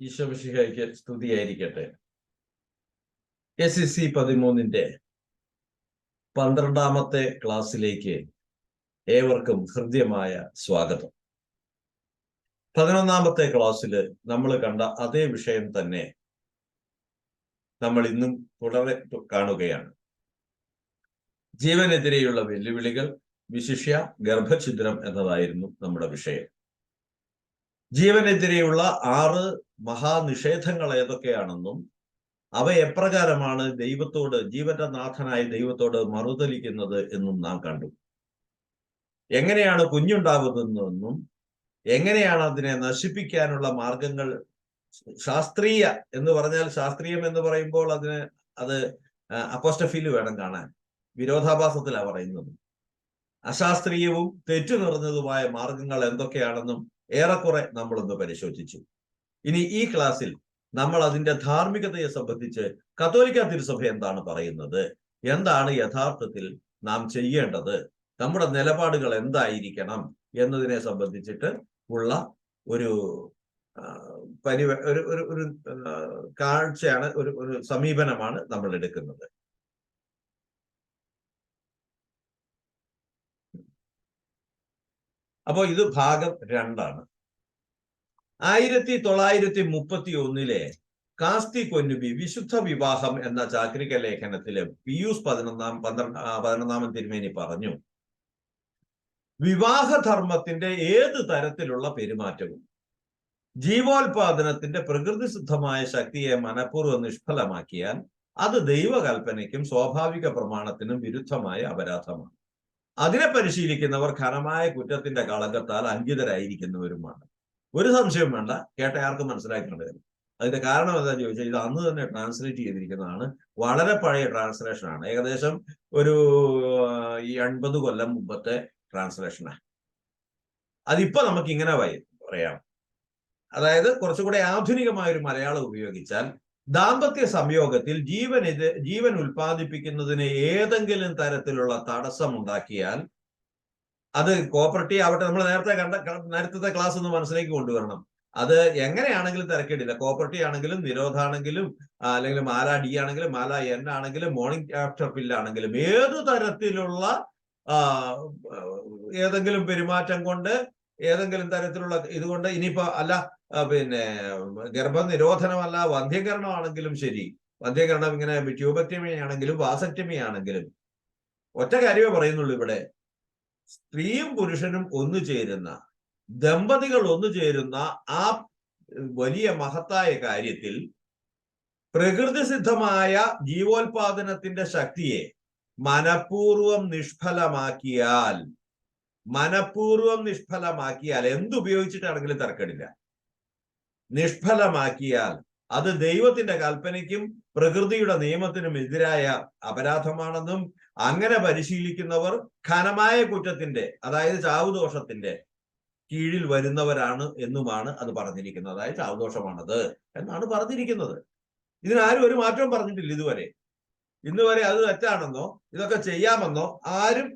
ഈശോമിഷിഹായിക്ക് സ്തുതിയായിരിക്കട്ടെ. S C C പതിമൂന്നിന്റെ പന്ത്രണ്ടാമത്തെ ക്ലാസ്സിലേക്ക് ഏവർക്കും ഹൃദ്യമായ സ്വാഗതം. പതിനൊന്നാമത്തെ ക്ലാസ്സിൽ നമ്മൾ കണ്ട അതേ വിഷയം തന്നെ നമ്മൾ ഇന്നും തുടരെ കാണുകയാണ്. ജീവനെതിരെയുള്ള വെല്ലുവിളികൾ വിശിഷ്യ ഗർഭഛിദ്രം എന്നതായിരുന്നു നമ്മുടെ വിഷയം. ജീവനെതിരെയുള്ള ആറ് മഹാനിഷേധങ്ങൾ ഏതൊക്കെയാണെന്നും അവ എപ്രകാരമാണ് ദൈവത്തോട് ജീവന്റെ നാഥനായ ദൈവത്തോട് മറുതലിക്കുന്നത് എന്നും നാം കണ്ടു. എങ്ങനെയാണ് കുഞ്ഞുണ്ടാകുന്നതെന്നും എങ്ങനെയാണ് അതിനെ നശിപ്പിക്കാനുള്ള മാർഗങ്ങൾ? ശാസ്ത്രീയ എന്ന് പറഞ്ഞാൽ ശാസ്ത്രീയം എന്ന് പറയുമ്പോൾ അതിന് അത് അപ്പോസ്റ്റഫിൽ വേണം കാണാൻ. വിരോധാഭാസത്തിലാണ് പറയുന്നത്. അശാസ്ത്രീയവും തെറ്റു നിറഞ്ഞതുമായ മാർഗങ്ങൾ എന്തൊക്കെയാണെന്നും ഏറെക്കുറെ നമ്മളൊന്ന് പരിശോധിച്ചു. ഇനി ഈ ക്ലാസ്സിൽ നമ്മൾ അതിന്റെ ധാർമ്മികതയെ സംബന്ധിച്ച് കത്തോലിക്ക തിരുസഭ എന്താണ് പറയുന്നത്? എന്താണ് യഥാർത്ഥത്തിൽ നാം ചെയ്യേണ്ടത്? നമ്മുടെ നിലപാടുകൾ എന്തായിരിക്കണം എന്നതിനെ സംബന്ധിച്ചിട്ട് ഉള്ള ഒരു പരിവ ഒരു ഒരു കാഴ്ചയാണ് ഒരു ഒരു സമീപനമാണ് നമ്മൾ എടുക്കുന്നത്. അപ്പോൾ ഇത് ഭാഗം രണ്ടാണ്. ആയിരത്തി തൊള്ളായിരത്തി മുപ്പത്തി ഒന്നിലെ കാസ്തി കൊന്നുബി വിശുദ്ധ വിവാഹം എന്ന ചാക്രിക ലേഖനത്തിൽ പിയൂസ് പതിനൊന്നാം പന്ത്രണ്ട് പതിനൊന്നാമൻ തിരുമേനി പറഞ്ഞു വിവാഹധർമ്മത്തിന്റെ ഏത് തരത്തിലുള്ള പെരുമാറ്റവും ജീവോൽപാദനത്തിന്റെ പ്രകൃതിസിദ്ധമായ ശക്തിയെ മനഃപൂർവം നിഷ്ഫലമാക്കിയാൽ അത് ദൈവകൽപ്പനയ്ക്കും സ്വാഭാവിക പ്രമാണത്തിനും വിരുദ്ധമായ അപരാധമാണ്. അതിനെ പരിശീലിക്കുന്നവർ ഘനമായ കുറ്റത്തിന്റെ കളങ്കത്താൽ അങ്കിതരായിരിക്കുന്നവരുമാണ്. ഒരു സംശയം വേണ്ട. കേട്ട ആർക്കും മനസ്സിലാക്കേണ്ടത് അതിന്റെ കാരണം എന്താണെന്ന് ചോദിച്ചാൽ ഇത് അന്ന് തന്നെ ട്രാൻസ്ലേറ്റ് ചെയ്തിരിക്കുന്നതാണ്. വളരെ പഴയ ട്രാൻസ്ലേഷൻ ആണ്. ഏകദേശം ഒരു ഈ എൺപത് കൊല്ലം മുമ്പത്തെ ട്രാൻസ്ലേഷനാണ് അതിപ്പോ നമുക്ക് ഇങ്ങനെ പറയാം. അതായത് കുറച്ചുകൂടെ ആധുനികമായ ഒരു മലയാളം ഉപയോഗിച്ചാൽ ദാമ്പത്യ സംയോഗത്തിൽ ജീവൻ ഇത് ജീവൻ ഉൽപ്പാദിപ്പിക്കുന്നതിന് ഏതെങ്കിലും തരത്തിലുള്ള തടസ്സം ഉണ്ടാക്കിയാൽ അത് കോപ്പറേറ്റീവ് ആവട്ടെ. നമ്മൾ നേരത്തെ കണ്ട നേരത്തെ ക്ലാസ് ഒന്ന് മനസ്സിലേക്ക് കൊണ്ടുവരണം. അത് എങ്ങനെയാണെങ്കിലും തിരക്കേടില്ല. കോപ്പറേറ്റീവ് ആണെങ്കിലും നിരോധാണെങ്കിലും അല്ലെങ്കിൽ മാല ഡി ആണെങ്കിലും മാല എൻ ആണെങ്കിലും മോർണിംഗ് ആഫ്റ്റർ പില്ലാണെങ്കിലും ഏതു തരത്തിലുള്ള ഏതെങ്കിലും പെരുമാറ്റം കൊണ്ട് ഏതെങ്കിലും തരത്തിലുള്ള ഇതുകൊണ്ട് ഇനിയിപ്പോ അല്ല പിന്നെ ഗർഭനിരോധനമല്ല വന്ധ്യകരണമാണെങ്കിലും ശരി. വന്ധ്യകരണം ഇങ്ങനെ ട്യൂബക്ടമി ആണെങ്കിലും വാസക്ടമി ആണെങ്കിലും ഒറ്റ കാര്യമേ പറയുന്നുള്ളൂ ഇവിടെ. സ്ത്രീയും പുരുഷനും ഒന്നു ചേരുന്ന ദമ്പതികൾ ഒന്നു ചേരുന്ന ആ വലിയ മഹത്തായ കാര്യത്തിൽ പ്രകൃതിസിദ്ധമായ ജീവോൽപാദനത്തിന്റെ ശക്തിയെ മനപൂർവം നിഷ്ഫലമാക്കിയാൽ മനപൂർവം നിഷ്ഫലമാക്കിയാൽ എന്തുപയോഗിച്ചിട്ടാണെങ്കിലും തർക്കടില്ല നിഷ്ഫലമാക്കിയാൽ അത് ദൈവത്തിന്റെ കൽപ്പനയ്ക്കും പ്രകൃതിയുടെ നിയമത്തിനും എതിരായ അപരാധമാണെന്നും അങ്ങനെ പരിശീലിക്കുന്നവർ ഘനമായ കുറ്റത്തിന്റെ അതായത് ചാവുദോഷത്തിന്റെ കീഴിൽ വരുന്നവരാണ് എന്നുമാണ് അത് പറഞ്ഞിരിക്കുന്നത്. അതായത് ചാവുദോഷമാണത് എന്നാണ് പറഞ്ഞിരിക്കുന്നത്. ഇതിനാരും ഒരു മാറ്റവും പറഞ്ഞിട്ടില്ല ഇതുവരെ. ഇന്ന് വരെ അത് തെറ്റാണെന്നോ ഇതൊക്കെ ചെയ്യാമെന്നോ ആരും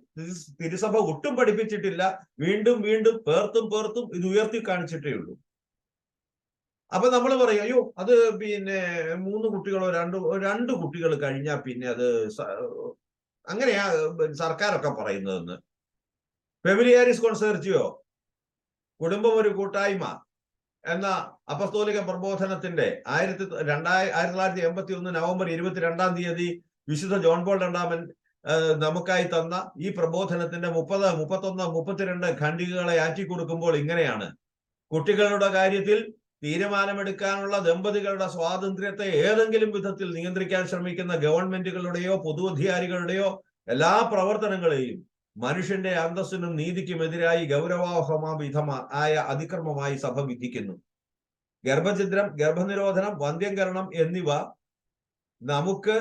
തിരുസഭ ഒട്ടും പഠിപ്പിച്ചിട്ടില്ല. വീണ്ടും വീണ്ടും പേർത്തും പേർത്തും ഇത് ഉയർത്തി കാണിച്ചിട്ടേ ഉള്ളൂ. അപ്പൊ നമ്മൾ പറയും അയ്യോ അത് പിന്നെ മൂന്ന് കുട്ടികളോ രണ്ട് രണ്ട് കുട്ടികൾ കഴിഞ്ഞാൽ പിന്നെ അത് അങ്ങനെയാ സർക്കാരൊക്കെ പറയുന്നതെന്ന്. ഫെമിലിയാരിസ് കോൺസേർച്ചിയോ കുടുംബം ഒരു കൂട്ടായ്മ എന്ന അപസ്തോലിക പ്രബോധനത്തിന്റെ ആയിരത്തി രണ്ടായി ആയിരത്തി തൊള്ളായിരത്തി എൺപത്തി ഒന്ന് നവംബർ ഇരുപത്തിരണ്ടാം തീയതി വിശുദ്ധ ജോൺ പോൾ രണ്ടാമൻ നമുക്കായി തന്ന ഈ പ്രബോധനത്തിന്റെ മുപ്പത് മുപ്പത്തൊന്ന് മുപ്പത്തിരണ്ട് ഖണ്ഡികകളെ ആറ്റി കൊടുക്കുമ്പോൾ ഇങ്ങനെയാണ്. കുട്ടികളുടെ കാര്യത്തിൽ തീരുമാനമെടുക്കാനുള്ള ദമ്പതികളുടെ സ്വാതന്ത്ര്യത്തെ ഏതെങ്കിലും വിധത്തിൽ നിയന്ത്രിക്കാൻ ശ്രമിക്കുന്ന ഗവൺമെന്റുകളുടെയോ പൊതുവധികാരികളുടെയോ എല്ലാ പ്രവർത്തനങ്ങളെയും മനുഷ്യന്റെ അന്തസ്സിനും നീതിക്കുമെതിരായി എതിരായി വിധമ ആയ അതിക്രമമായി സഭ വിധിക്കുന്നു. ഗർഭഛിദ്രം ഗർഭനിരോധനം വന്ധ്യംകരണം എന്നിവ നമുക്ക്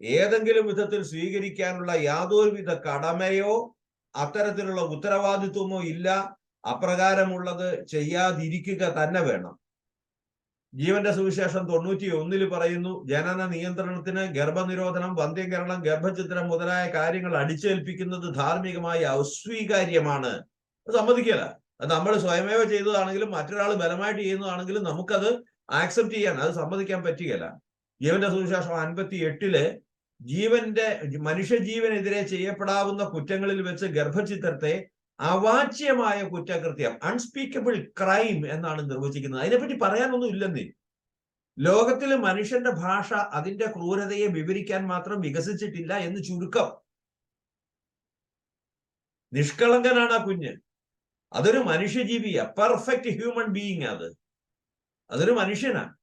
ഏതെങ്കിലും വിധത്തിൽ സ്വീകരിക്കാനുള്ള യാതൊരുവിധ കടമയോ അത്തരത്തിലുള്ള ഉത്തരവാദിത്വമോ ഇല്ല. അപ്രകാരമുള്ളത് ചെയ്യാതിരിക്കുക തന്നെ വേണം. ജീവന്റെ സുവിശേഷം തൊണ്ണൂറ്റി ഒന്നിൽ പറയുന്നു ജനന നിയന്ത്രണത്തിന് ഗർഭനിരോധനം വന്ധ്യകരണം ഗർഭചിത്രം മുതലായ കാര്യങ്ങൾ അടിച്ചേൽപ്പിക്കുന്നത് ധാർമ്മികമായി അസ്വീകാര്യമാണ്. സമ്മതിക്കല അത് നമ്മൾ സ്വയമേവ ചെയ്തതാണെങ്കിലും മറ്റൊരാൾ ബലമായിട്ട് ചെയ്യുന്നതാണെങ്കിലും നമുക്കത് ആക്സെപ്റ്റ് ചെയ്യാൻ അത് സമ്മതിക്കാൻ പറ്റുകയില്ല. ജീവന്റെ സുവിശേഷം അൻപത്തി എട്ടിൽ ജീവന്റെ മനുഷ്യജീവനെതിരെ ചെയ്യപ്പെടാവുന്ന കുറ്റങ്ങളിൽ വെച്ച് ഗർഭചിത്രത്തെ അവാച്യമായ കുറ്റകൃത്യം അൺസ്പീക്കബിൾ ക്രൈം എന്നാണ് നിർവചിക്കുന്നത്. അതിനെപ്പറ്റി പറയാനൊന്നും ഇല്ലെന്നേ. ലോകത്തിൽ മനുഷ്യന്റെ ഭാഷ അതിന്റെ ക്രൂരതയെ വിവരിക്കാൻ മാത്രം വികസിച്ചിട്ടില്ല എന്ന് ചുരുക്കം. നിഷ്കളങ്കനാണ് ആ കുഞ്ഞ്. അതൊരു മനുഷ്യജീവിയാ. പെർഫെക്റ്റ് ഹ്യൂമൻ ബീയിങ് അത്. അതൊരു മനുഷ്യനാണ്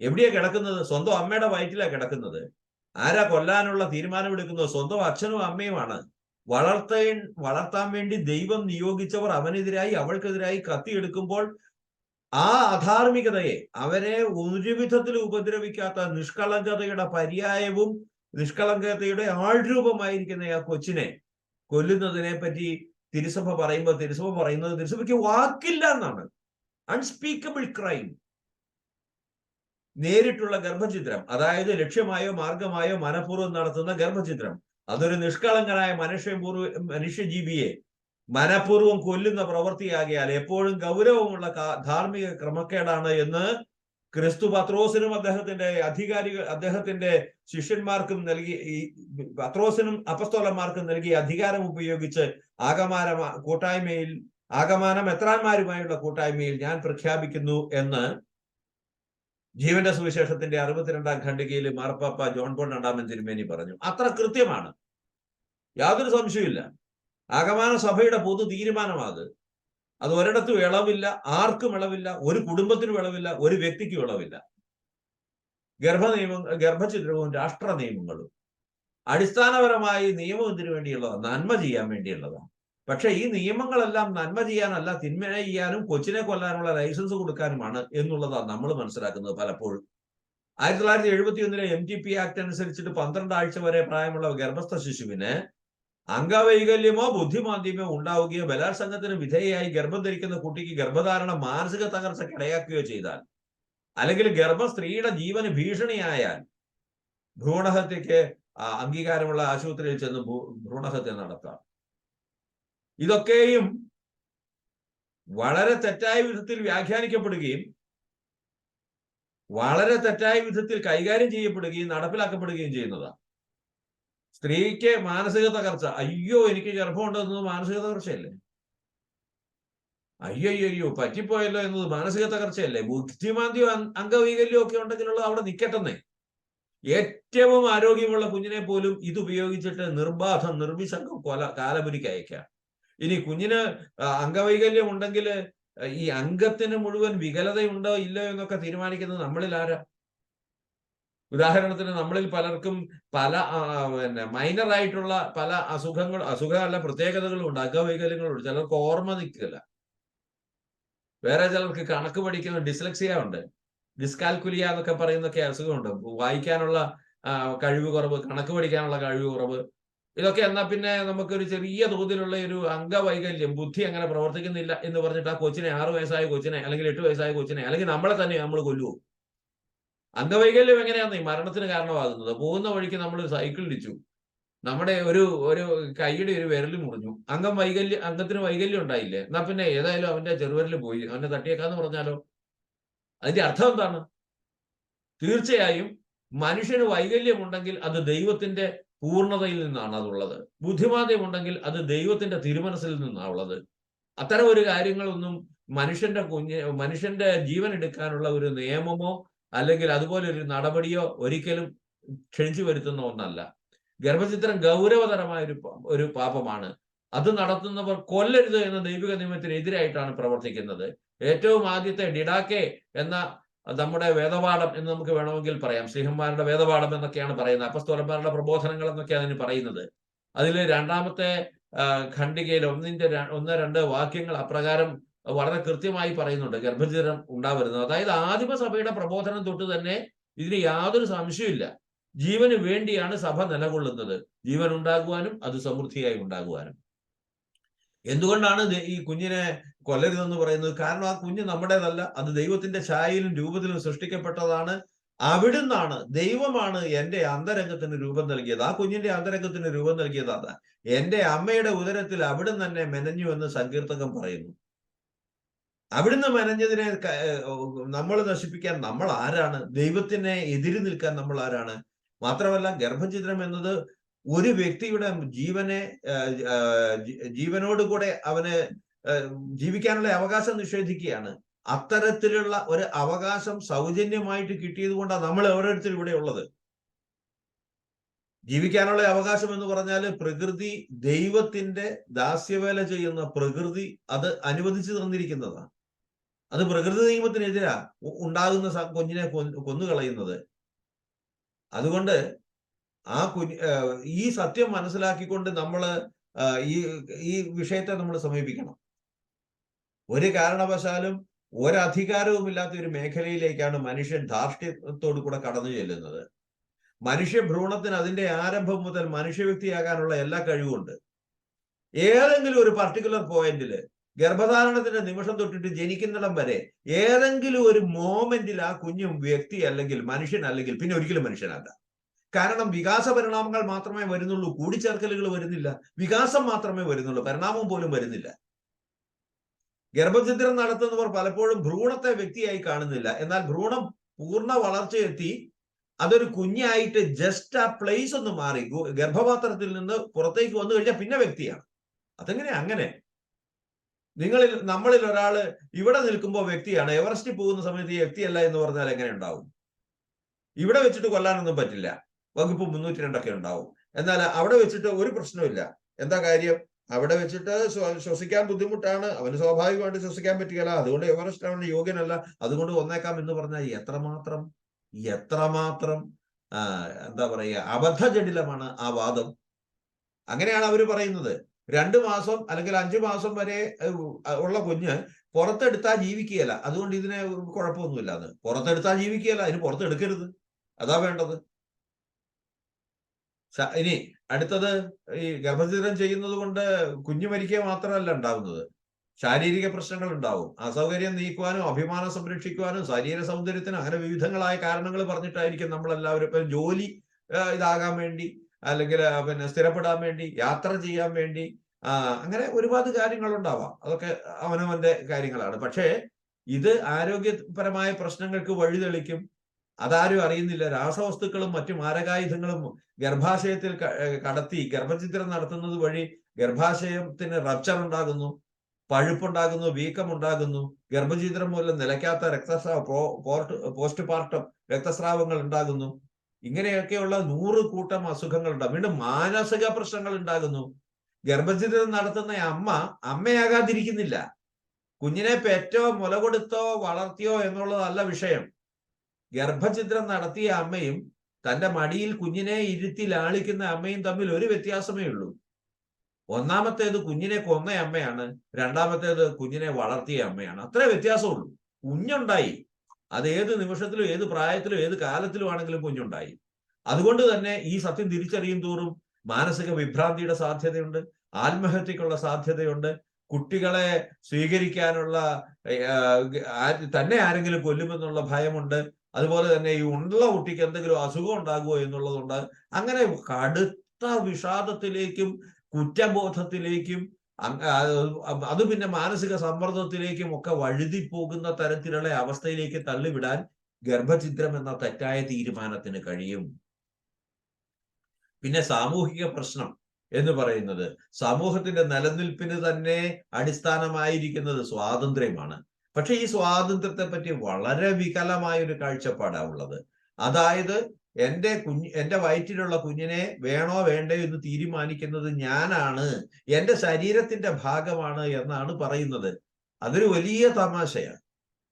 എവിടെയാ കിടക്കുന്നത്? സ്വന്തം അമ്മയുടെ വയറ്റിലാ കിടക്കുന്നത്. ആരാ കൊല്ലാനുള്ള തീരുമാനമെടുക്കുന്നത്? സ്വന്തം അച്ഛനും അമ്മയുമാണ്. വളർത്തേ വളർത്താൻ വേണ്ടി ദൈവം നിയോഗിച്ചവർ അവനെതിരായി അവൾക്കെതിരായി കത്തിയെടുക്കുമ്പോൾ ആ അധാർമികതയെ അവരെ ഒരു വിധത്തിൽ ഉപദ്രവിക്കാത്ത നിഷ്കളങ്കതയുടെ പര്യായവും നിഷ്കളങ്കതയുടെ ആൾരൂപമായിരിക്കുന്ന ആ കൊച്ചിനെ കൊല്ലുന്നതിനെ പറ്റി തിരുസഭ പറയുമ്പോൾ തിരുസഭ പറയുന്നത് തിരുസഭയ്ക്ക് വാക്കില്ല എന്നാണ്. അൺസ്പീക്കബിൾ ക്രൈം നേരിട്ടുള്ള ഗർഭചിത്രം അതായത് ലക്ഷ്യമായോ മാർഗമായോ മനഃപൂർവം നടത്തുന്ന ഗർഭചിത്രം അതൊരു നിഷ്കളങ്കനായ മനുഷ്യപൂർവ മനുഷ്യജീവിയെ മനഃപൂർവം കൊല്ലുന്ന പ്രവൃത്തിയാകിയാൽ എപ്പോഴും ഗൗരവമുള്ള ധാർമ്മിക ക്രമക്കേടാണ് എന്ന് ക്രിസ്തു പത്രോസിനും അദ്ദേഹത്തിന്റെ അധികാരികൾ അദ്ദേഹത്തിന്റെ ശിഷ്യന്മാർക്കും നൽകി പത്രോസിനും അപസ്തോലന്മാർക്കും നൽകിയ അധികാരം ഉപയോഗിച്ച് ആകമാന കൂട്ടായ്മയിൽ ആകമാനം എത്രാന്മാരുമായുള്ള കൂട്ടായ്മയിൽ ഞാൻ പ്രഖ്യാപിക്കുന്നു എന്ന് ജീവന്റെ സുവിശേഷത്തിന്റെ അറുപത്തിരണ്ടാം ഖണ്ഡികയിൽ മാർപ്പാപ്പ ജോൺ ബോൺ രണ്ടാമൻ തിരുമേനി പറഞ്ഞു. അത്ര കൃത്യമാണ്. യാതൊരു സംശയമില്ല ആഗമാന സഭയുടെ പൊതു തീരുമാനമാത് അത്. ഒരിടത്തും ഇളവില്ല ആർക്കും ഇളവില്ല ഒരു കുടുംബത്തിനും ഇളവില്ല ഒരു വ്യക്തിക്കും ഇളവില്ല. ഗർഭ നിയമം ഗർഭചിത്രവും രാഷ്ട്ര നിയമങ്ങളും അടിസ്ഥാനപരമായി നിയമം എന്തിനു വേണ്ടിയുള്ളതാണ്? നന്മ ചെയ്യാൻ വേണ്ടിയുള്ളതാണ്. പക്ഷെ ഈ നിയമങ്ങളെല്ലാം നന്മ ചെയ്യാനല്ല തിന്മ ചെയ്യാനും കൊച്ചിനെ കൊല്ലാനുള്ള ലൈസൻസ് കൊടുക്കാനുമാണ് എന്നുള്ളതാണ് നമ്മൾ മനസ്സിലാക്കുന്നത് പലപ്പോഴും. ആയിരത്തി തൊള്ളായിരത്തി എഴുപത്തി ഒന്നിലെ എം ടി പി ആക്ട് അനുസരിച്ചിട്ട് പന്ത്രണ്ട് ആഴ്ച വരെ പ്രായമുള്ള ഗർഭസ്ഥ ശിശുവിന് അംഗവൈകല്യമോ ബുദ്ധിമാന്ദ്യമോ ഉണ്ടാവുകയോ ബലാത്സംഗത്തിന് വിധേയയായി ഗർഭം ധരിക്കുന്ന കുട്ടിക്ക് ഗർഭധാരണ മാനസിക തകർച്ചയ്ക്ക് ഇടയാക്കുകയോ ചെയ്താൽ അല്ലെങ്കിൽ ഗർഭ സ്ത്രീയുടെ ജീവന് ഭീഷണിയായാൽ ഭ്രൂണഹത്യക്ക് അംഗീകാരമുള്ള ആശുപത്രിയിൽ ചെന്ന് ഭ്രൂണഹത്യ നടത്താം. ഇതൊക്കെയും വളരെ തെറ്റായ വിധത്തിൽ വ്യാഖ്യാനിക്കപ്പെടുകയും വളരെ തെറ്റായ വിധത്തിൽ കൈകാര്യം ചെയ്യപ്പെടുകയും നടപ്പിലാക്കപ്പെടുകയും ചെയ്യുന്നതാണ് സ്ത്രീക്ക് മാനസിക തകർച്ച. അയ്യോ എനിക്ക് ഗർഭമുണ്ടെന്നത് മാനസിക തകർച്ചയല്ലേ? അയ്യോ അയ്യോ പറ്റിപ്പോയല്ലോ എന്നത് മാനസിക തകർച്ചയല്ലേ? ബുദ്ധിമാന്ദ്യം അംഗവൈകല്യം ഒക്കെ ഉണ്ടെങ്കിലുള്ള അവിടെ നിൽക്കട്ടെന്നേ ഏറ്റവും ആരോഗ്യമുള്ള കുഞ്ഞിനെ പോലും ഇത് ഉപയോഗിച്ചിട്ട് നിർബാധം നിർവിസംഗം കൊല കാലപുരിക്ക് അയക്കാം ഇനി കുഞ്ഞിന് അംഗവൈകല്യം ഉണ്ടെങ്കിൽ ഈ അംഗത്തിന് മുഴുവൻ വികലതയുണ്ടോ ഇല്ലയോ എന്നൊക്കെ തീരുമാനിക്കുന്നത് നമ്മളിൽ ആരാ? ഉദാഹരണത്തിന് നമ്മളിൽ പലർക്കും പല പിന്നെ മൈനർ ആയിട്ടുള്ള പല അസുഖങ്ങൾ അസുഖമല്ല പ്രത്യേകതകളും ഉണ്ട് അംഗവൈകല്യങ്ങളുണ്ട് ചിലർക്ക് ഓർമ്മ നിൽക്കില്ല. വേറെ ചിലർക്ക് കണക്ക് പഠിക്കുന്ന ഡിസ്ലക്സിയ ഉണ്ട്. ഡിസ്കാൽക്കുലിയ എന്നൊക്കെ പറയുന്നൊക്കെ അസുഖമുണ്ട്. വായിക്കാനുള്ള കഴിവ് കുറവ് കണക്ക് പഠിക്കാനുള്ള കഴിവ് കുറവ്. ഇതൊക്കെ എന്നാൽ പിന്നെ നമുക്കൊരു ചെറിയ തോതിലുള്ള ഒരു അംഗവൈകല്യം ബുദ്ധി അങ്ങനെ പ്രവർത്തിക്കുന്നില്ല എന്ന് പറഞ്ഞിട്ട് ആ കൊച്ചിനെ ആറു വയസ്സായ കൊച്ചിനെ അല്ലെങ്കിൽ എട്ട് വയസ്സായ കൊച്ചിനെ അല്ലെങ്കിൽ നമ്മളെ തന്നെ നമ്മൾ കൊല്ലുവോ? അംഗവൈകല്യം എങ്ങനെയാണ് ഈ മരണത്തിന് കാരണമാകുന്നത്? പോകുന്ന വഴിക്ക് നമ്മൾ സൈക്കിൾ ഇടിച്ചു. നമ്മുടെ ഒരു ഒരു കൈയുടെ ഒരു വിരൽ മുറിഞ്ഞു. അംഗം വൈകല്യം അംഗത്തിന് വൈകല്യം ഉണ്ടായില്ലേ? എന്നാ പിന്നെ ഏതായാലും അവന്റെ ചെറുവിരൽ പോയി. അവനെ തട്ടിയേക്കാന്ന് പറഞ്ഞാലോ? അതിന്റെ അർത്ഥം എന്താണ്? തീർച്ചയായും മനുഷ്യന് വൈകല്യമുണ്ടെങ്കിൽ അത് ദൈവത്തിന്റെ പൂർണതയിൽ നിന്നാണ് അതുള്ളത്. ബുദ്ധിമാന്ദ്യമുണ്ടെങ്കിൽ അത് ദൈവത്തിന്റെ തിരുമനസിൽ നിന്നാണ് ഉള്ളത്. അത്തരം ഒരു കാര്യങ്ങളൊന്നും മനുഷ്യന്റെ കുഞ്ഞ് മനുഷ്യന്റെ ജീവൻ എടുക്കാനുള്ള ഒരു നിയമമോ അല്ലെങ്കിൽ അതുപോലെ ഒരു നടപടിയോ ഒരിക്കലും ക്ഷണിച്ചു വരുത്തുന്ന ഒന്നല്ല. ഗർഭചിത്രം ഗൗരവതരമായ ഒരു ഒരു പാപമാണ്. അത് നടത്തുന്നവർ കൊല്ലരുത് എന്ന ദൈവിക നിയമത്തിന് എതിരായിട്ടാണ് പ്രവർത്തിക്കുന്നത്. ഏറ്റവും ആദ്യത്തെ ഡിഡാക്കെ എന്ന നമ്മുടെ വേദപാഠം എന്ന് നമുക്ക് വേണമെങ്കിൽ പറയാം. ശ്രീഹന്മാരുടെ വേദപാഠം എന്നൊക്കെയാണ് പറയുന്നത്. അപ്പസ്തോലന്മാരുടെ പ്രബോധനങ്ങൾ എന്നൊക്കെയാണ് അതിന് പറയുന്നത്. അതിൽ രണ്ടാമത്തെ ഖണ്ഡികയിൽ ഒന്നിന്റെ ഒന്ന് രണ്ട് വാക്യങ്ങൾ അപ്രകാരം വളരെ കൃത്യമായി പറയുന്നുണ്ട്. ഗർഭചിത്രം ഉണ്ടാവരുന്നത് അതായത് ആദിമസഭയുടെ പ്രബോധനം തൊട്ട് തന്നെ ഇതിന് യാതൊരു സംശയമില്ല ജീവന് വേണ്ടിയാണ് സഭ നിലകൊള്ളുന്നത്. ജീവൻ ഉണ്ടാകുവാനും അത് സമൃദ്ധിയായി ഉണ്ടാകുവാനും. എന്തുകൊണ്ടാണ് ഈ കുഞ്ഞിനെ കൊല്ലരുതെന്ന് പറയുന്നത് കാരണം ആ കുഞ്ഞ് നമ്മുടേതല്ല. അത് ദൈവത്തിന്റെ ഛായയിലും രൂപത്തിലും സൃഷ്ടിക്കപ്പെട്ടതാണ്. അവിടുന്നാണ് ദൈവമാണ് എന്റെ അന്തരംഗത്തിന് രൂപം നൽകിയത്. ആ കുഞ്ഞിന്റെ അന്തരംഗത്തിന് രൂപം നൽകിയത് അതാ. എന്റെ അമ്മയുടെ ഉദരത്തിൽ അവിടുന്ന് തന്നെ മെനഞ്ഞു എന്ന് സങ്കീർത്തകം പറയുന്നു. അവിടുന്ന് മെനഞ്ഞതിനെ നമ്മൾ നശിപ്പിക്കാൻ നമ്മൾ ആരാണ്? ദൈവത്തിനെ എതിരി നിൽക്കാൻ നമ്മൾ ആരാണ്? മാത്രമല്ല ഗർഭചിത്രം എന്നത് ഒരു വ്യക്തിയുടെ ജീവനെ ജീവനോടുകൂടെ അവന് ജീവിക്കാനുള്ള അവകാശം നിഷേധിക്കുകയാണ്. അത്തരത്തിലുള്ള ഒരു അവകാശം സൗജന്യമായിട്ട് കിട്ടിയത് കൊണ്ടാണ് നമ്മൾ ഓരോരുത്തരും ഇവിടെ ഉള്ളത്. ജീവിക്കാനുള്ള അവകാശം എന്ന് പറഞ്ഞാൽ പ്രകൃതി ദൈവത്തിന്റെ ദാസ്യവേല ചെയ്യുന്ന പ്രകൃതി അത് അനുവദിച്ചു തന്നിരിക്കുന്നതാണ്. അത് പ്രകൃതി നിയമത്തിനെതിരാ ഉണ്ടാകുന്ന കുഞ്ഞിനെ കൊന്ന് കൊന്നുകളയുന്നത്. അതുകൊണ്ട് ആ കുഞ്ഞ് ഈ സത്യം മനസ്സിലാക്കിക്കൊണ്ട് നമ്മൾ ഈ ഈ വിഷയത്തെ നമ്മൾ സമീപിക്കണം. ഒരു കാരണവശാലും ഒരധികാരവുമില്ലാത്ത ഒരു മേഖലയിലേക്കാണ് മനുഷ്യൻ ധാർഷ്ട്യത്തോടു കൂടെ കടന്നു ചെല്ലുന്നത്. മനുഷ്യ ഭ്രൂണത്തിന് അതിന്റെ ആരംഭം മുതൽ മനുഷ്യ വ്യക്തിയാകാനുള്ള എല്ലാ കഴിവുമുണ്ട്. ഏതെങ്കിലും ഒരു പർട്ടിക്കുലർ പോയിന്റിൽ ഗർഭധാരണത്തിന്റെ നിമിഷം തൊട്ടിട്ട് ജനിക്കുന്നിടം വരെ ഏതെങ്കിലും ഒരു മോമെന്റിൽ ആ കുഞ്ഞും വ്യക്തി അല്ലെങ്കിൽ മനുഷ്യൻ അല്ലെങ്കിൽ പിന്നെ ഒരിക്കലും മനുഷ്യനല്ല. കാരണം വികാസ പരിണാമങ്ങൾ മാത്രമേ വരുന്നുള്ളൂ കൂടിച്ചേർക്കലുകൾ വരുന്നില്ല വികാസം മാത്രമേ വരുന്നുള്ളൂ പരിണാമം പോലും വരുന്നില്ല. ഗർഭഛിദ്രം നടത്തുന്നവർ പലപ്പോഴും ഭ്രൂണത്തെ വ്യക്തിയായി കാണുന്നില്ല. എന്നാൽ ഭ്രൂണം പൂർണ വളർച്ചയെത്തി അതൊരു കുഞ്ഞായിട്ട് ജസ്റ്റ് ആ പ്ലേസ് ഒന്ന് മാറി. ഗർഭപാത്രത്തിൽ നിന്ന് പുറത്തേക്ക് വന്നു കഴിഞ്ഞാൽ പിന്നെ വ്യക്തിയാണ്. അതെങ്ങനെ അങ്ങനെ. നിങ്ങളിൽ നമ്മളിൽ ഒരാൾ ഇവിടെ നിൽക്കുമ്പോൾ വ്യക്തിയാണ്. എവറസ്റ്റിൽ പോകുന്ന സമയത്ത് ഈ വ്യക്തിയല്ല എന്ന് പറഞ്ഞാൽ എങ്ങനെ ഉണ്ടാവും? ഇവിടെ വെച്ചിട്ട് കൊല്ലാനൊന്നും പറ്റില്ല. വകുപ്പ് മുന്നൂറ്റി രണ്ടൊക്കെ ഉണ്ടാവും. എന്നാൽ അവിടെ വെച്ചിട്ട് ഒരു പ്രശ്നമില്ല എന്താ കാര്യം? അവിടെ വെച്ചിട്ട് ശ്വ- ശ്വസിക്കാൻ ബുദ്ധിമുട്ടാണ്. അവന് സ്വാഭാവികമായിട്ട് ശ്വസിക്കാൻ പറ്റുകയില്ല അതുകൊണ്ട് എവറസ്റ്റ് അവന് യോഗ്യനല്ല. അതുകൊണ്ട് വന്നേക്കാം എന്ന് പറഞ്ഞാൽ എത്രമാത്രം എത്രമാത്രം എന്താ പറയുക അബദ്ധജടിലമാണ് ആ വാദം. അങ്ങനെയാണ് അവർ പറയുന്നത്. രണ്ടു മാസം അല്ലെങ്കിൽ അഞ്ചു മാസം വരെ ഉള്ള കുഞ്ഞ് പുറത്തെടുത്താൽ ജീവിക്കുകയില്ല. അതുകൊണ്ട് ഇതിന് കുഴപ്പമൊന്നുമില്ല അത്. പുറത്തെടുത്താൽ ജീവിക്കുകയില്ല. അതിന് പുറത്തെടുക്കരുത്. അതാ വേണ്ടത്. ഇനി അടുത്തത് ഈ ഗർഭഛിദ്രം ചെയ്യുന്നത് കൊണ്ട് കുഞ്ഞു മരിക്കുക മാത്രമല്ല ഉണ്ടാകുന്നത്. ശാരീരിക പ്രശ്നങ്ങൾ ഉണ്ടാവും. അസൗകര്യം നീക്കുവാനും അഭിമാനം സംരക്ഷിക്കുവാനും ശരീര സൗന്ദര്യത്തിനും അങ്ങനെ വിവിധങ്ങളായ കാരണങ്ങൾ പറഞ്ഞിട്ടായിരിക്കും നമ്മളെല്ലാവരും ഇപ്പം ജോലി ഇതാകാൻ വേണ്ടി അല്ലെങ്കിൽ പിന്നെ സ്ഥിരപ്പെടാൻ വേണ്ടി യാത്ര ചെയ്യാൻ വേണ്ടി അങ്ങനെ ഒരുപാട് കാര്യങ്ങൾ ഉണ്ടാവാം. അതൊക്കെ അവനവന്റെ കാര്യങ്ങളാണ്. പക്ഷേ ഇത് ആരോഗ്യപരമായ പ്രശ്നങ്ങൾക്ക് വഴിതെളിക്കും. അതാരും അറിയുന്നില്ല. രാസവസ്തുക്കളും മറ്റു മാരകായുധങ്ങളും ഗർഭാശയത്തിൽ കടത്തി ഗർഭചിത്രം നടത്തുന്നത് വഴി ഗർഭാശയത്തിന് റപ്ചർ ഉണ്ടാകുന്നു പഴുപ്പുണ്ടാകുന്നു വീക്കമുണ്ടാകുന്നു ഗർഭചിത്രം മൂലം നിലയ്ക്കാത്ത രക്തസ്രാവ പോസ്റ്റ് പാർട്ടം രക്തസ്രാവങ്ങൾ ഉണ്ടാകുന്നു. ഇങ്ങനെയൊക്കെയുള്ള നൂറ് കൂട്ടം അസുഖങ്ങൾ ഉണ്ടാകും വീണ്ടും മാനസിക പ്രശ്നങ്ങൾ ഉണ്ടാകുന്നു. ഗർഭചിത്രം നടത്തുന്ന അമ്മ അമ്മയാകാതിരിക്കുന്നില്ല. കുഞ്ഞിനെ പെറ്റോ മുല കൊടുത്തോ വളർത്തിയോ എന്നുള്ളതല്ല വിഷയം. ഗർഭചിത്രം നടത്തിയ അമ്മയും തന്റെ മടിയിൽ കുഞ്ഞിനെ ഇരുത്തി ലാളിക്കുന്ന അമ്മയും തമ്മിൽ ഒരു വ്യത്യാസമേ ഉള്ളൂ. ഒന്നാമത്തേത് കുഞ്ഞിനെ കൊന്ന അമ്മയാണ് രണ്ടാമത്തേത് കുഞ്ഞിനെ വളർത്തിയ അമ്മയാണ്. അത്രേ വ്യത്യാസമുള്ളൂ. കുഞ്ഞുണ്ടായി. അത് ഏത് നിമിഷത്തിലും ഏത് പ്രായത്തിലും ഏത് കാലത്തിലും ആണെങ്കിലും കുഞ്ഞുണ്ടായി. അതുകൊണ്ട് തന്നെ ഈ സത്യം തിരിച്ചറിയും തോറും മാനസിക വിഭ്രാന്തിയുടെ സാധ്യതയുണ്ട് ആത്മഹത്യക്കുള്ള സാധ്യതയുണ്ട്. കുട്ടികളെ സ്വീകരിക്കാനുള്ള തന്നെ ആരെങ്കിലും കൊല്ലുമെന്നുള്ള ഭയമുണ്ട്. അതുപോലെ തന്നെ ഈ ഉള്ള കുട്ടിക്ക് എന്തെങ്കിലും അസുഖം ഉണ്ടാകുമോ എന്നുള്ളതുണ്ട് അങ്ങനെ കടുത്ത വിഷാദത്തിലേക്കും കുറ്റബോധത്തിലേക്കും അത് പിന്നെ മാനസിക സമ്മർദ്ദത്തിലേക്കും ഒക്കെ വഴുതി പോകുന്ന തരത്തിലുള്ള അവസ്ഥയിലേക്ക് തള്ളിവിടാൻ ഗർഭഛിദ്രം എന്ന തെറ്റായ തീരുമാനത്തിന് കഴിയും. പിന്നെ സാമൂഹിക പ്രശ്നം എന്ന് പറയുന്നത് സമൂഹത്തിന്റെ നിലനിൽപ്പിന് തന്നെ അടിസ്ഥാനമായിരിക്കുന്നത് സ്വാതന്ത്ര്യമാണ്. പക്ഷെ ഈ സ്വാതന്ത്ര്യത്തെ പറ്റി വളരെ വികലമായ ഒരു കാഴ്ചപ്പാടാണ് ഉള്ളത്. അതായത് എന്റെ കുഞ്ഞ് എന്റെ വയറ്റിലുള്ള കുഞ്ഞിനെ വേണോ വേണ്ടയോ എന്ന് തീരുമാനിക്കുന്നത് ഞാനാണ് എന്റെ ശരീരത്തിന്റെ ഭാഗമാണ് എന്നാണ് പറയുന്നത്. അതൊരു വലിയ തമാശയാണ്.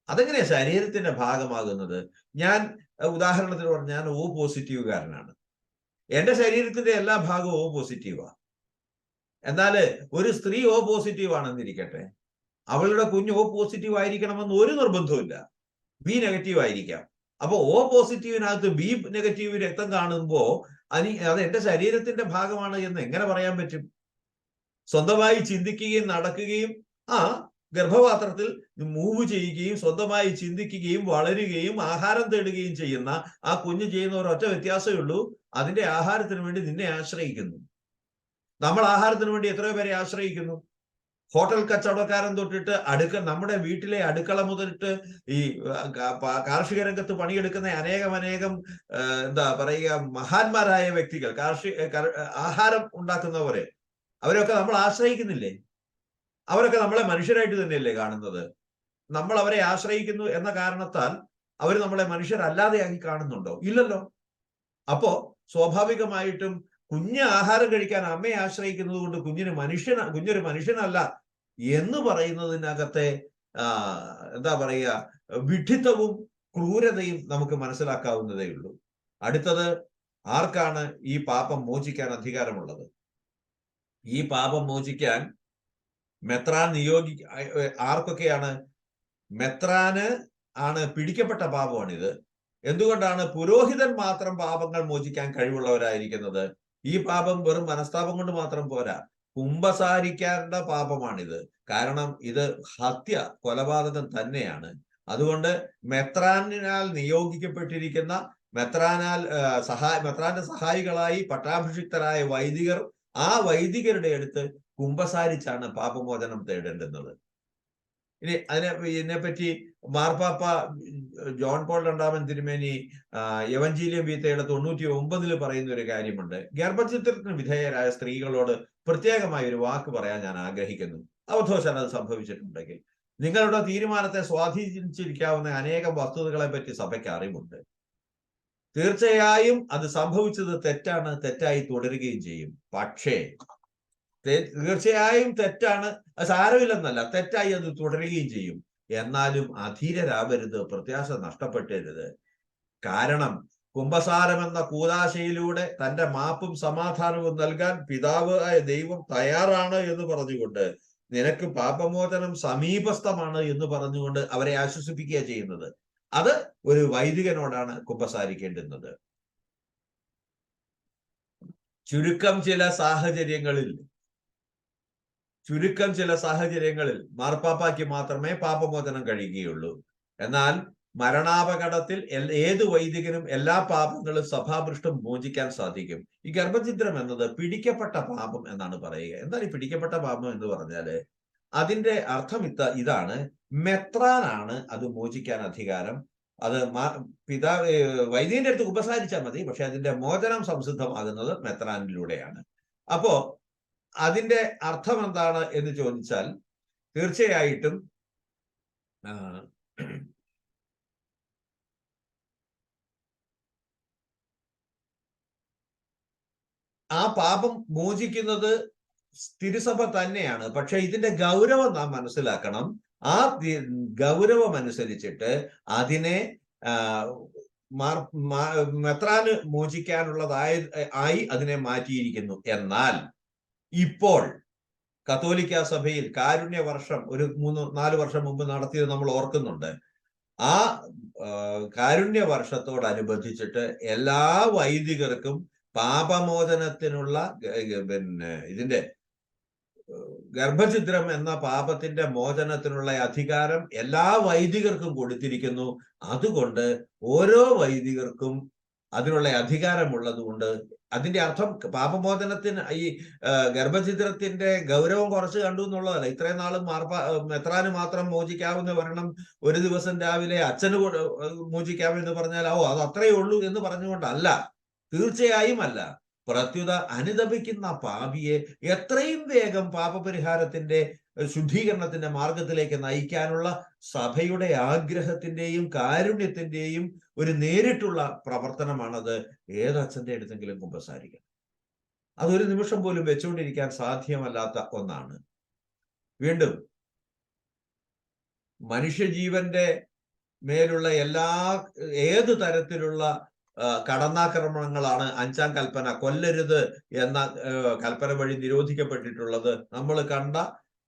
അതെങ്ങനെ ശരീരത്തിന്റെ ഭാഗമാകുന്നത്? ഞാൻ ഉദാഹരണത്തിന് പറഞ്ഞാൽ ഞാൻ ഓ പോസിറ്റീവുകാരനാണ് എന്റെ ശരീരത്തിന്റെ എല്ലാ ഭാഗവും ഓ പോസിറ്റീവാണ് എന്നാൽ ഒരു സ്ത്രീ ഓ പോസിറ്റീവ് ആണെന്നിരിക്കട്ടെ. അവളുടെ കുഞ്ഞ് ഓ പോസിറ്റീവ് ആയിരിക്കണമെന്ന് ഒരു നിർബന്ധവുമില്ല. ബി നെഗറ്റീവ് ആയിരിക്കാം. അപ്പൊ ഓ പോസിറ്റീവിനകത്ത് ബി നെഗറ്റീവ് രക്തം കാണുമ്പോ അനി അത് എന്റെ ശരീരത്തിന്റെ ഭാഗമാണ് എന്ന് എങ്ങനെ പറയാൻ പറ്റും? സ്വന്തമായി ചിന്തിക്കുകയും നടക്കുകയും ആ ഗർഭപാത്രത്തിൽ മൂവ് ചെയ്യുകയും സ്വന്തമായി ചിന്തിക്കുകയും വളരുകയും ആഹാരം തേടുകയും ചെയ്യുന്ന ആ കുഞ്ഞ് ചെയ്യുന്ന ഒരൊറ്റ വ്യത്യാസമേ ഉള്ളൂ. അതിന്റെ ആഹാരത്തിന് വേണ്ടി നിന്നെ ആശ്രയിക്കുന്നു. നമ്മൾ ആഹാരത്തിന് വേണ്ടി എത്രയോ പേരെ ആശ്രയിക്കുന്നു. ഹോട്ടൽ കച്ചവടക്കാരൻ തൊട്ടിട്ട് അടുക്ക നമ്മുടെ വീട്ടിലെ അടുക്കള മുതലിട്ട് ഈ കാർഷിക രംഗത്ത് പണിയെടുക്കുന്ന അനേകം അനേകം എന്താ പറയുക മഹാന്മാരായ വ്യക്തികൾ കാർഷിക ആഹാരം ഉണ്ടാക്കുന്നവരെ അവരൊക്കെ നമ്മൾ ആശ്രയിക്കുന്നില്ലേ? അവരൊക്കെ നമ്മളെ മനുഷ്യരായിട്ട് തന്നെയല്ലേ കാണുന്നത്? നമ്മൾ അവരെ ആശ്രയിക്കുന്നു എന്ന കാരണത്താൽ അവർ നമ്മളെ മനുഷ്യരല്ലാതെയാക്കി കാണുന്നുണ്ടോ? ഇല്ലല്ലോ. അപ്പോ സ്വാഭാവികമായിട്ടും കുഞ്ഞ് ആഹാരം കഴിക്കാൻ അമ്മയെ ആശ്രയിക്കുന്നത് കൊണ്ട് കുഞ്ഞിന് മനുഷ്യന കുഞ്ഞൊരു മനുഷ്യനല്ല എന്ന് പറയുന്നതിനകത്തെ എന്താ പറയുക വിഡിത്തവും ക്രൂരതയും നമുക്ക് മനസ്സിലാക്കാവുന്നതേ ഉള്ളൂ. അടുത്തത് ആർക്കാണ് ഈ പാപം മോചിക്കാൻ അധികാരമുള്ളത്? ഈ പാപം മോചിക്കാൻ മെത്രാൻ നിയോഗി ആർക്കൊക്കെയാണ്? മെത്രാന് ആണ് പിടിക്കപ്പെട്ട പാപമാണിത്. എന്തുകൊണ്ടാണ് പുരോഹിതൻ മാത്രം പാപങ്ങൾ മോചിക്കാൻ കഴിവുള്ളവരായിരിക്കുന്നത്? ഈ പാപം വെറും മനസ്താപം കൊണ്ട് മാത്രം പോരാ. കുംഭസാരിക്കേണ്ട പാപമാണിത്. കാരണം ഇത് ഹത്യ കൊലപാതകം തന്നെയാണ്. അതുകൊണ്ട് മെത്രാനാൽ നിയോഗിക്കപ്പെട്ടിരിക്കുന്ന മെത്രാനാൽ സഹായ മെത്രാന്റെ സഹായികളായി പട്ടാഭിഷിക്തരായ വൈദികർ ആ വൈദികരുടെ അടുത്ത് കുംഭസാരിച്ചാണ് പാപമോചനം തേടേണ്ടുന്നത്. ഇനി അതിനെ ഇതിനെപ്പറ്റി മാർപ്പാപ്പ ജോൺ പോൾ രണ്ടാമൻ തിരുമേനി യവഞ്ചീലിയം വീത്തയുടെ തൊണ്ണൂറ്റി ഒമ്പതിൽ പറയുന്ന ഒരു കാര്യമുണ്ട്. ഗർഭചിത്രത്തിന് വിധേയരായ സ്ത്രീകളോട് പ്രത്യേകമായ ഒരു വാക്ക് പറയാൻ ഞാൻ ആഗ്രഹിക്കുന്നു. അവധോശാൽ അത് സംഭവിച്ചിട്ടുണ്ടെങ്കിൽ. നിങ്ങളുടെ തീരുമാനത്തെ സ്വാധീനിച്ചിരിക്കാവുന്ന അനേകം വസ്തുതകളെ പറ്റി സഭയ്ക്ക് അറിവുണ്ട്. തീർച്ചയായും അത് സംഭവിച്ചത് തെറ്റാണ് തെറ്റായി തുടരുകയും ചെയ്യും. പക്ഷേ തീർച്ചയായും തെറ്റാണ്. സാരമില്ലെന്നല്ല. തെറ്റായി അത് തുടരുകയും ചെയ്യും. എന്നാലും അധീരരാവരുത്. പ്രത്യാശ നഷ്ടപ്പെട്ടരുത്. കാരണം കുംഭസാരം എന്ന കൂതാശയിലൂടെ തന്റെ മാപ്പും സമാധാനവും നൽകാൻ പിതാവ് ആയ ദൈവം തയ്യാറാണ് എന്ന് പറഞ്ഞുകൊണ്ട് നിനക്ക് പാപമോചനം സമീപസ്ഥമാണ് എന്ന് പറഞ്ഞുകൊണ്ട് അവരെ ആശ്വസിപ്പിക്കുക ചെയ്യുന്നത്. അത് ഒരു വൈദികനോടാണ് കുംഭസാരിക്കേണ്ടുന്നത്. ചുരുക്കം ചില സാഹചര്യങ്ങളിൽ ചുരുക്കം ചില സാഹചര്യങ്ങളിൽ മാർപ്പാപ്പാക്ക് മാത്രമേ പാപമോചനം കഴിയുകയുള്ളൂ. എന്നാൽ മരണാപകടത്തിൽ ഏത് വൈദികനും എല്ലാ പാപങ്ങളും സഭാപൃഷ്ഠം മോചിക്കാൻ സാധിക്കും. ഈ ഗർഭചിത്രം എന്നത് പിടിക്കപ്പെട്ട പാപം എന്നാണ് പറയുക. എന്താണ് ഈ പിടിക്കപ്പെട്ട പാപം എന്ന് പറഞ്ഞാൽ? അതിന്റെ അർത്ഥം ഇത്ത ഇതാണ്. മെത്രാനാണ് അത് മോചിക്കാൻ അധികാരം. അത് പിതാ വൈദികന്റെ അടുത്ത് ഉപസാരിച്ചാൽ മതി. പക്ഷെ അതിന്റെ മോചനം സംസിദ്ധമാകുന്നത് മെത്രാനിലൂടെയാണ്. അപ്പോ അതിന്റെ അർത്ഥം എന്താണ് എന്ന് ചോദിച്ചാൽ തീർച്ചയായിട്ടും ആ, പാപം മോചിക്കുന്നത് തിരുസഭ തന്നെയാണ്. പക്ഷെ ഇതിന്റെ ഗൗരവം നാം മനസ്സിലാക്കണം. ആ ഗൗരവം അനുസരിച്ചിട്ട് അതിനെ മെത്രാന് മോചിക്കാനുള്ളതായി ആയി അതിനെ മാറ്റിയിരിക്കുന്നു. എന്നാൽ ഇപ്പോൾ കത്തോലിക്ക സഭയിൽ കാരുണ്യ വർഷം ഒരു മൂന്ന് നാല് വർഷം മുമ്പ് നടത്തിയത് നമ്മൾ ഓർക്കുന്നുണ്ട്. ആ കാരുണ്യ വർഷത്തോടനുബന്ധിച്ചിട്ട് എല്ലാ വൈദികർക്കും പാപമോചനത്തിനുള്ള പിന്നെ ഇതിന്റെ ഗർഭഛിദ്രം എന്ന പാപത്തിന്റെ മോചനത്തിനുള്ള അധികാരം എല്ലാ വൈദികർക്കും കൊടുത്തിരിക്കുന്നു. അതുകൊണ്ട് ഓരോ വൈദികർക്കും അതിനുള്ള അധികാരമുള്ളതുകൊണ്ട് അതിന്റെ അർത്ഥം പാപമോചനത്തിന് ഈ ഗർഭചിത്രത്തിന്റെ ഗൗരവം കുറച്ച് കണ്ടു എന്നുള്ളതല്ല. ഇത്രയും നാളും മാർപ്പാ മാത്രം മോചിക്കാവുന്ന വരണം ഒരു ദിവസം രാവിലെ അച്ഛന് മോചിക്കാമെന്ന് പറഞ്ഞാൽ ഓ അത് അത്രയേ ഉള്ളൂ എന്ന് പറഞ്ഞുകൊണ്ടല്ല. തീർച്ചയായും അല്ല. പ്രത്യുത അനുദപിക്കുന്ന പാപിയെ എത്രയും വേഗം പാപപരിഹാരത്തിന്റെ ശുദ്ധീകരണത്തിന്റെ മാർഗത്തിലേക്ക് നയിക്കാനുള്ള സഭയുടെ ആഗ്രഹത്തിന്റെയും കാരുണ്യത്തിന്റെയും ഒരു നേരിട്ടുള്ള പ്രവർത്തനമാണത് ഏതച്ഛന്റെ അടുത്തെങ്കിലും കുമ്പസാരിക്കണം. അതൊരു നിമിഷം പോലും വെച്ചുകൊണ്ടിരിക്കാൻ സാധ്യമല്ലാത്ത ഒന്നാണ്. വീണ്ടും മനുഷ്യജീവന്റെ മേലുള്ള എല്ലാ ഏത് തരത്തിലുള്ള കടന്നാക്രമണങ്ങളാണ് അഞ്ചാം കൽപ്പന കൊല്ലരുത് എന്ന കൽപ്പന വഴി നിരോധിക്കപ്പെട്ടിട്ടുള്ളത്. നമ്മൾ കണ്ട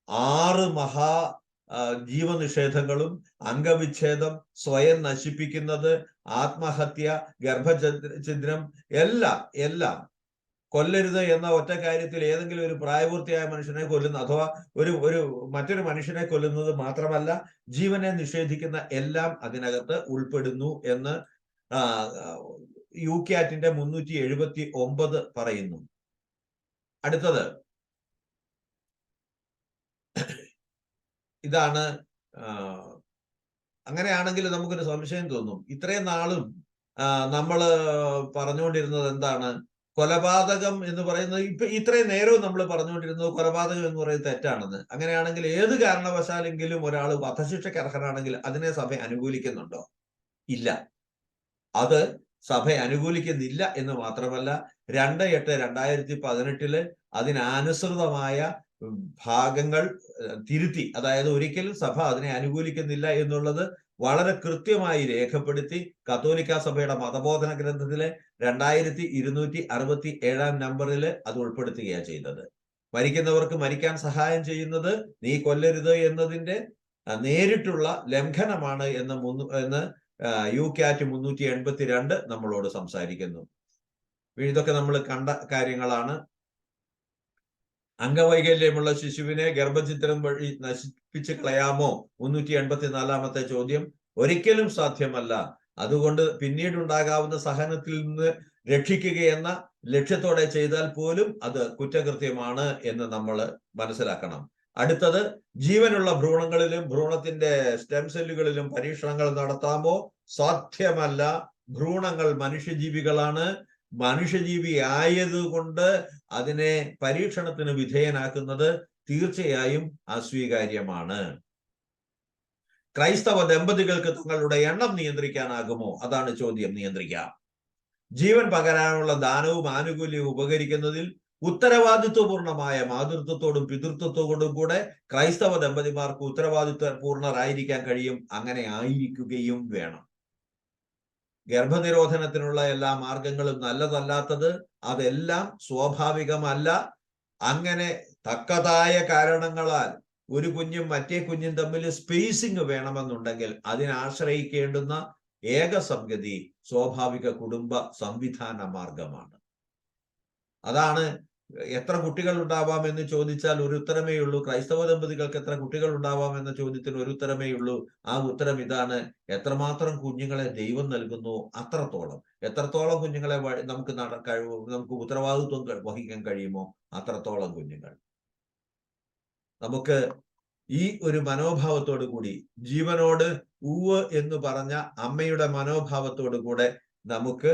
ആറ് മഹാ ജീവനിഷേധങ്ങളും അംഗവിച്ഛേദം സ്വയം നശിപ്പിക്കുന്നത് ആത്മഹത്യ ഗർഭഛിദ്രം എല്ലാം എല്ലാം കൊല്ലരുത് എന്ന ഒറ്റ കാര്യത്തിൽ ഏതെങ്കിലും ഒരു പ്രായപൂർത്തിയായ മനുഷ്യനെ കൊല്ലുന്ന അഥവാ ഒരു ഒരു മറ്റൊരു മനുഷ്യനെ കൊല്ലുന്നത് മാത്രമല്ല ജീവനെ നിഷേധിക്കുന്ന എല്ലാം അതിനകത്ത് ഉൾപ്പെടുന്നു എന്ന് യു ക്യാറ്റിന്റെ മുന്നൂറ്റി എഴുപത്തി ഒമ്പത് പറയുന്നു. അടുത്തത്. ഇതാണ് അങ്ങനെയാണെങ്കിൽ നമുക്കൊരു സംശയം തോന്നും. ഇത്രയും നാളും നമ്മൾ പറഞ്ഞുകൊണ്ടിരുന്നത് എന്താണ്? കൊലപാതകം എന്ന് പറയുന്നത് ഇപ്പൊ ഇത്രയും നേരവും നമ്മൾ പറഞ്ഞുകൊണ്ടിരുന്നത് കൊലപാതകം എന്ന് പറയുന്നത് തെറ്റാണെന്ന്. അങ്ങനെയാണെങ്കിൽ ഏത് കാരണവശാലെങ്കിലും ഒരാൾ വധശിക്ഷയ്ക്ക് അർഹനാണെങ്കിൽ അതിനെ സഭ അനുകൂലിക്കുന്നുണ്ടോ? ഇല്ല. അത് സഭ അനുകൂലിക്കുന്നില്ല എന്ന് മാത്രമല്ല രണ്ട് എട്ട് രണ്ടായിരത്തി പതിനെട്ടിൽ അതിനനുസൃതമായ ഭാഗങ്ങൾ തിരുത്തി അതായത് ഒരിക്കലും സഭ അതിനെ അനുകൂലിക്കുന്നില്ല എന്നുള്ളത് വളരെ കൃത്യമായി രേഖപ്പെടുത്തി കത്തോലിക്ക സഭയുടെ മതബോധന ഗ്രന്ഥത്തിലെ രണ്ടായിരത്തി ഇരുന്നൂറ്റി അറുപത്തി ഏഴാം നമ്പറിൽ അത് ഉൾപ്പെടുത്തുകയാണ് ചെയ്തത്. മരിക്കുന്നവർക്ക് മരിക്കാൻ സഹായം ചെയ്യുന്നത് നീ കൊല്ലരുത് എന്നതിന്റെ നേരിട്ടുള്ള ലംഘനമാണ് എന്ന് മുന്നു എന്ന് യു ക്യാറ്റ് മുന്നൂറ്റി എൺപത്തി രണ്ട് നമ്മളോട് സംസാരിക്കുന്നു. ഇതൊക്കെ നമ്മൾ കണ്ട കാര്യങ്ങളാണ്. അംഗവൈകല്യമുള്ള ശിശുവിനെ ഗർഭചിത്രം വഴി നശിപ്പിച്ച് കളയാമോ? മുന്നൂറ്റി എൺപത്തിനാലാമത്തെ ചോദ്യം. ഒരിക്കലും സാധ്യമല്ല. അതുകൊണ്ട് പിന്നീടുണ്ടാകാവുന്ന സഹനത്തിൽ നിന്ന് രക്ഷിക്കുകയെന്ന ലക്ഷ്യത്തോടെ ചെയ്താൽ പോലും അത് കുറ്റകൃത്യമാണ് എന്ന് നമ്മൾ മനസ്സിലാക്കണം. അടുത്തത് ജീവനുള്ള ഭ്രൂണങ്ങളിലും ഭ്രൂണത്തിന്റെ സ്റ്റെം സെല്ലുകളിലും പരീക്ഷണങ്ങൾ നടത്താമോ? സാധ്യമല്ല. ഭ്രൂണങ്ങൾ മനുഷ്യജീവികളാണ്. മനുഷ്യജീവി ആയതുകൊണ്ട് അതിനെ പരീക്ഷണത്തിന് വിധേയനാക്കുന്നത് തീർച്ചയായും അസ്വീകാര്യമാണ്. ക്രൈസ്തവ ദമ്പതികൾക്ക് തങ്ങളുടെ എണ്ണം നിയന്ത്രിക്കാനാകുമോ? അതാണ് ചോദ്യം നിയന്ത്രിക്കാം. ജീവൻ പകരാനുള്ള ദാനവും ആനുകൂല്യവും ഉപകരിക്കുന്നതിൽ ഉത്തരവാദിത്വപൂർണമായ മാതൃത്വത്തോടും പിതൃത്വത്തോടും കൂടെ ക്രൈസ്തവ ദമ്പതിമാർക്ക് ഉത്തരവാദിത്വ പൂർണരായിരിക്കാൻ കഴിയും അങ്ങനെ ആയിരിക്കുകയും വേണം. ഗർഭനിരോധനത്തിനുള്ള എല്ലാ മാർഗങ്ങളും നല്ലതല്ലാത്തത് അതെല്ലാം സ്വാഭാവികമല്ല. അങ്ങനെ തക്കതായ കാരണങ്ങളാൽ ഒരു കുഞ്ഞും മറ്റേ കുഞ്ഞും തമ്മിൽ സ്പേസിങ് വേണമെന്നുണ്ടെങ്കിൽ അതിനാശ്രയിക്കേണ്ടുന്ന ഏക സംഗതി സ്വാഭാവിക കുടുംബ സംവിധാന മാർഗമാണ്. അതാണ് എത്ര കുട്ടികൾ ഉണ്ടാവാം എന്ന് ചോദിച്ചാൽ ഒരു ഉത്തരമേ ഉള്ളൂ. ക്രൈസ്തവ ദമ്പതികൾക്ക് എത്ര കുട്ടികൾ ഉണ്ടാവാം എന്ന ചോദ്യത്തിന് ഒരു ഉത്തരമേ ഉള്ളൂ. ആ ഉത്തരം ഇതാണ്. എത്രമാത്രം കുഞ്ഞുങ്ങളെ ദൈവം നൽകുന്നു അത്രത്തോളം. എത്രത്തോളം കുഞ്ഞുങ്ങളെ നമുക്ക് കഴിവ് നമുക്ക് ഉത്തരവാദിത്വം വഹിക്കാൻ കഴിയുമോ അത്രത്തോളം കുഞ്ഞുങ്ങൾ. നമുക്ക് ഈ ഒരു മനോഭാവത്തോട് കൂടി ജീവനോട് ഊവ് എന്ന് പറഞ്ഞ അമ്മയുടെ മനോഭാവത്തോടു കൂടെ നമുക്ക്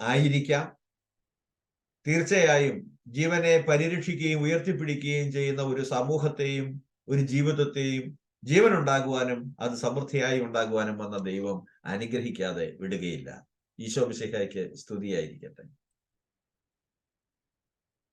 ആയിരിക്കാം. തീർച്ചയായും ജീവനെ പരിരക്ഷിക്കുകയും ഉയർത്തിപ്പിടിക്കുകയും ചെയ്യുന്ന ഒരു സമൂഹത്തെയും ഒരു ജീവിതത്തെയും ജീവൻ ഉണ്ടാകുവാനും അത് സമൃദ്ധിയായി ഉണ്ടാകുവാനും വന്ന ദൈവം അനുഗ്രഹിക്കാതെ വിടുകയില്ല. ഈശോ മിശിഹായ്ക്ക് സ്തുതിയായിരിക്കട്ടെ.